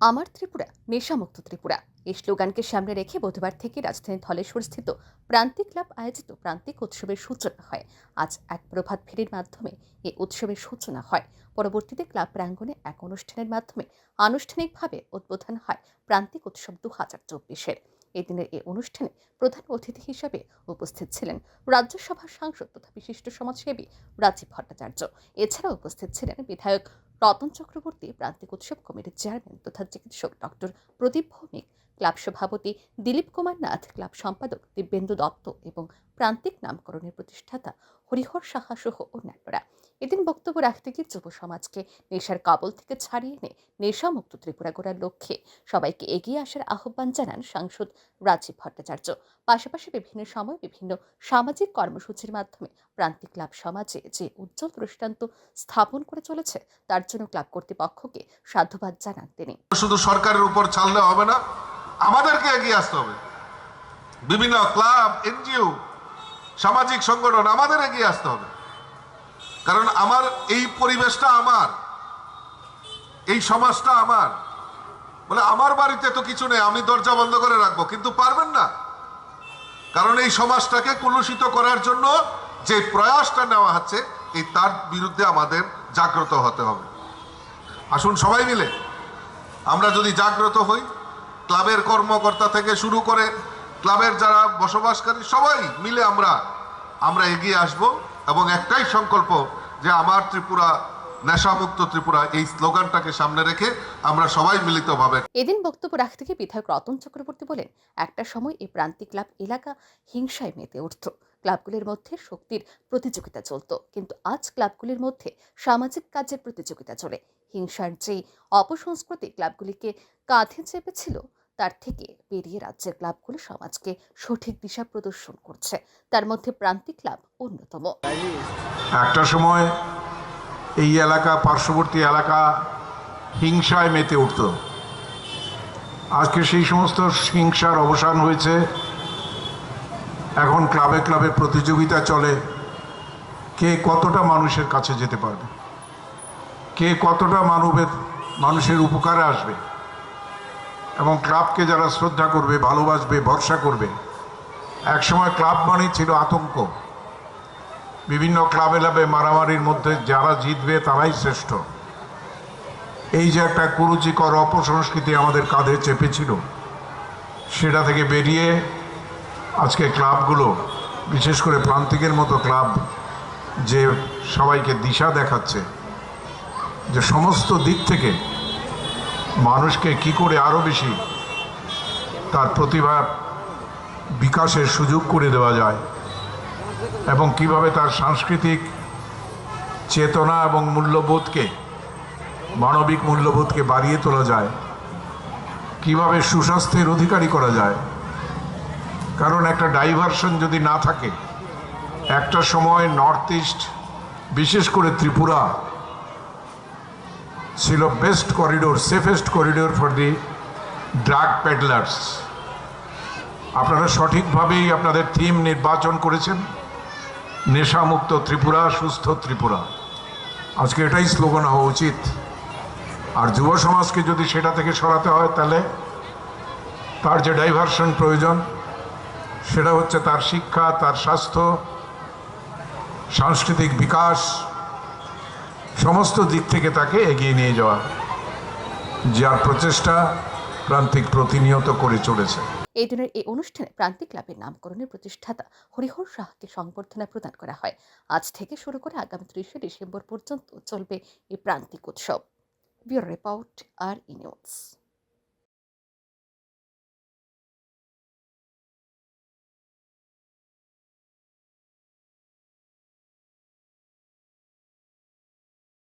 আমার ত্রিপুরা, নেশামুক্ত ত্রিপুরা। এই স্লোগানকে সামনে রেখে বুধবার থেকে রাজধানীর ধলেশ্বর স্থিত প্রান্তিক ক্লাব আয়োজিত প্রান্তিক উৎসবের সূচনা হয়। আজ এক প্রভাত ফেরির মাধ্যমে এই উৎসবের সূচনা হয়। পরবর্তীতে ক্লাব প্রাঙ্গণে এক অনুষ্ঠানের মাধ্যমে আনুষ্ঠানিকভাবে উদ্বোধন হয় প্রান্তিক উৎসব দু হাজার চব্বিশের এদিনের এই অনুষ্ঠানে প্রধান অতিথি হিসাবে উপস্থিত ছিলেন রাজ্যসভার সাংসদ তথা বিশিষ্ট সমাজসেবী রাজীব ভট্টাচার্য। এছাড়া উপস্থিত ছিলেন বিধায়ক রতন চক্রবর্তী প্রান্তিক উৎসব কমিটির চেয়ারম্যান তথা চিকিৎসক ডক্টর প্রদীপ ভৌমিক, ক্লাব সভাপতি দিলীপ কুমার নাথ, ক্লাব সম্পাদক দিব্যেন্দু দত্ত এবং প্রান্তিক নামকরণের প্রতিষ্ঠাতা হরিহর সাহা সহ অন্যান্যরা। এদিন বক্তব্য রাখতে গিয়ে যুব সমাজকে নেশার কবল থেকে ছাড়িয়ে এনে নেশামুক্ত ত্রিপুরা গড়ার লক্ষ্যে সবাইকে এগিয়ে আসার আহ্বান জানান সাংসদ রাজীব ভট্টাচার্য। পাশাপাশি বিভিন্ন সময় বিভিন্ন সামাজিক কর্মসূচির মাধ্যমে প্রান্তিক ক্লাব সমাজে যে উজ্জ্বল দৃষ্টান্ত স্থাপন করে চলেছে, তার জন্য ক্লাব কর্তৃপক্ষকে সাধুবাদ জানান তিনি। শুধু সরকারের উপর ছাড়লে হবে না, আমাদেরকে এগিয়ে আসতে হবে। বিভিন্ন ক্লাব, এনজিও, সামাজিক সংগঠন আমাদের এগিয়ে আসতে হবে। কারণ আমার এই পরিবেশটা আমার, এই সমাজটা আমার। বলে, আমার বাড়িতে তো কিছু নেই, আমি দরজা বন্ধ করে রাখব, কিন্তু পারবেন না। কারণ এই সমাজটাকে কলুষিত করার জন্য যে প্রয়াসটা নেওয়া হচ্ছে, এই তার বিরুদ্ধে আমাদের জাগ্রত হতে হবে। আসুন সবাই মিলে, আমরা যদি জাগ্রত হই, ক্লাবের কর্মকর্তা থেকে শুরু করে ক্লাবের যারা বসবাসকারী, সবাই মিলে আমরা আমরা এগিয়ে আসব। এবং একটাই সংকল্প যে আমার ত্রিপুরা, নেশামুক্ত ত্রিপুরা এই স্লোগানটাকে সামনে রেখে আমরা সবাই মিলিতভাবে এদিন বক্তব্য রাখতে গিয়ে বিধায়ক রতন চক্রবর্তী বলেন, একটা সময় এই প্রান্তিক ক্লাব এলাকা হিংসায় মেতে উঠত। ক্লাবগুলির মধ্যে শক্তির প্রতিযোগিতা চলত, কিন্তু আজ ক্লাবগুলির মধ্যে সামাজিক কাজের প্রতিযোগিতা চলে। হিংসার যে অপসংস্কৃতি ক্লাবগুলিকে কাঁধে চেপেছিল তার থেকে বেরিয়ে রাজ্যের ক্লাবগুলো সমাজকে সঠিক দিশা প্রদর্শন করছে। তার মধ্যে প্রান্তিক ক্লাব অন্যতম। একটা সময় এই এলাকা, পার্শ্ববর্তী এলাকা হিংসায় মেতে উঠত। আজকে সেই সমস্ত হিংসার অবসান হয়েছে। এখন ক্লাবে ক্লাবে প্রতিযোগিতা চলে। কে কতটা মানুষের কাছে যেতে পারবে? কে কতটা মানবের, মানুষের উপকারে আসবে? এবং ক্লাবকে যারা শ্রদ্ধা করবে, ভালোবাসবে, ভরসা করবে। একসময় ক্লাব মানে ছিল আতঙ্ক। বিভিন্ন ক্লাবে লাবে মারামারির মধ্যে যারা জিতবে তারাই শ্রেষ্ঠ। এই যে একটা কুরুচিকর অপসংস্কৃতি আমাদের কাঁধে চেপেছিল, সেটা থেকে বেরিয়ে আজকে ক্লাবগুলো, বিশেষ করে প্রান্তিকের মতো ক্লাব, যে সবাইকে দিশা দেখাচ্ছে, যে সমস্ত দিক থেকে মানুষকে কি করে আরও বেশি তার প্রতিভা বিকাশের সুযোগ করে দেওয়া যায় এবং কীভাবে তার সাংস্কৃতিক চেতনা এবং মূল্যবোধকে, মানবিক মূল্যবোধকে বাড়িয়ে তোলা যায়, কীভাবে সুস্বাস্থ্যের অধিকারী করা যায়। কারণ একটা ডাইভারশন যদি না থাকে, একটা সময় নর্থ ইস্ট, বিশেষ করে ত্রিপুরা ছিল best corridor safest corridor for the drug peddlers আপনারা সঠিকভাবেই আপনাদের থিম নির্বাচন করেছেন। নেশামুক্ত ত্রিপুরা, সুস্থ ত্রিপুরা। আজকে এটাই স্লোগান হওয়া উচিত। আর যুব সমাজকে যদি সেটা থেকে সরাতে হয় তাহলে তার যে ডাইভারশন প্রয়োজন, সেটা হচ্ছে তার শিক্ষা, তার স্বাস্থ্য, সাংস্কৃতিক বিকাশ সমস্ত দিক থেকে তাকে এগিয়ে নিয়ে যাওয়া, যার প্রচেষ্টা প্রান্তিক প্রতিনিয়ত করে চলেছে। এই দিনের এই অনুষ্ঠানে প্রান্তিক ক্লাবের নামকরণের প্রতিষ্ঠাতা হরিহর শাহকে সংবর্ধনা প্রদান করা হয়। আজ থেকে শুরু করে আগামী ত্রিশে ডিসেম্বর পর্যন্ত চলবে এই প্রান্তিক উৎসব। ব্যুরো রিপোর্ট, আর ই নিউজ।